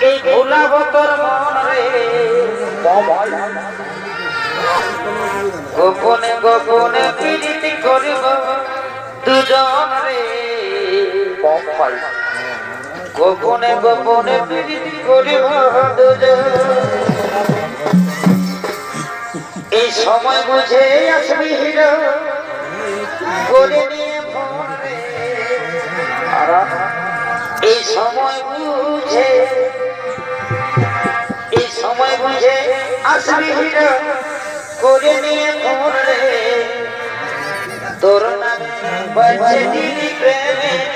এই ভোলাব তোর গোপনে গোপনে প্রীতি করিব দুজন রে। গোপনে গোপনে প্রীতি করিব দুজন। এই সময় বুঝে আসবি হিরো, করে নিয়ে ফোন রে। এই সময় বুঝে আসবি হিরো করে নিয়ে ঘরে তোর নামে বাজে দিদি প্রেম।